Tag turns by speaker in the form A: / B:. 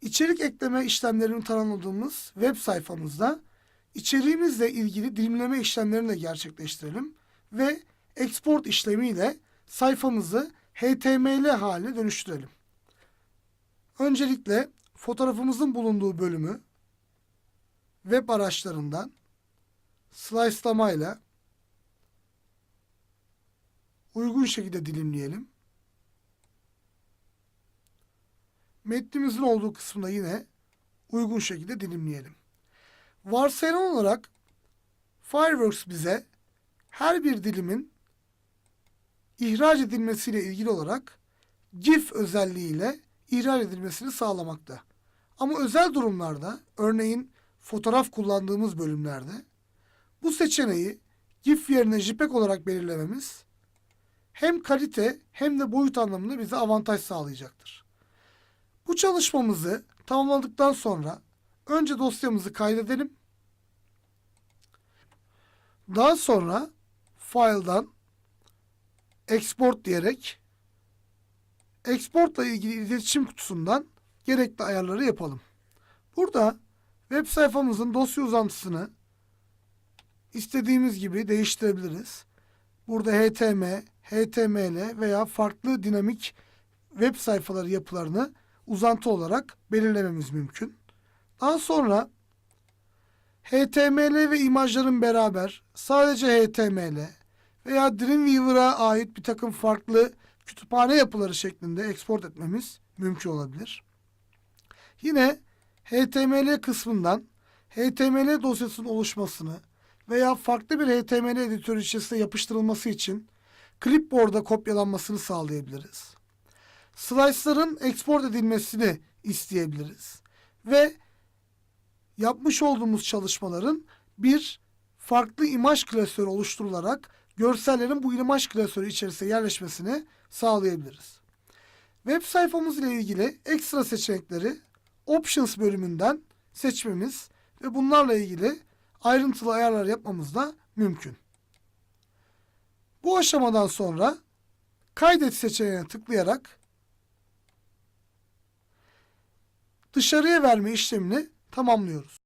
A: İçerik ekleme işlemlerini tanımladığımız web sayfamızda içeriğimizle ilgili dilimleme işlemlerini de gerçekleştirelim ve export işlemiyle sayfamızı HTML haline dönüştürelim. Öncelikle fotoğrafımızın bulunduğu bölümü web araçlarından slice'lamayla uygun şekilde dilimleyelim. Metnimizin olduğu kısmında yine uygun şekilde dilimleyelim. Varsayılan olarak Fireworks bize her bir dilimin ihraç edilmesiyle ilgili olarak GIF özelliğiyle ihraç edilmesini sağlamakta. Ama özel durumlarda, örneğin fotoğraf kullandığımız bölümlerde bu seçeneği GIF yerine JPEG olarak belirlememiz hem kalite hem de boyut anlamında bize avantaj sağlayacaktır. Bu çalışmamızı tamamladıktan sonra önce dosyamızı kaydedelim. Daha sonra file'dan export diyerek exportla ilgili iletişim kutusundan gerekli ayarları yapalım. Burada web sayfamızın dosya uzantısını istediğimiz gibi değiştirebiliriz. Burada HTML, HTML veya farklı dinamik web sayfaları yapılarını uzantı olarak belirlememiz mümkün. Daha sonra HTML ve imajların beraber sadece HTML veya Dreamweaver'a ait bir takım farklı kütüphane yapıları şeklinde export etmemiz mümkün olabilir. Yine HTML kısmından HTML dosyasının oluşmasını veya farklı bir HTML editörü içerisinde yapıştırılması için clipboard'a kopyalanmasını sağlayabiliriz. Slice'ların export edilmesini isteyebiliriz. Ve yapmış olduğumuz çalışmaların bir farklı imaj klasörü oluşturularak görsellerin bu imaj klasörü içerisine yerleşmesini sağlayabiliriz. Web sayfamız ile ilgili ekstra seçenekleri Options bölümünden seçmemiz ve bunlarla ilgili ayrıntılı ayarlar yapmamız da mümkün. Bu aşamadan sonra kaydet seçeneğine tıklayarak dışarıya verme işlemini tamamlıyoruz.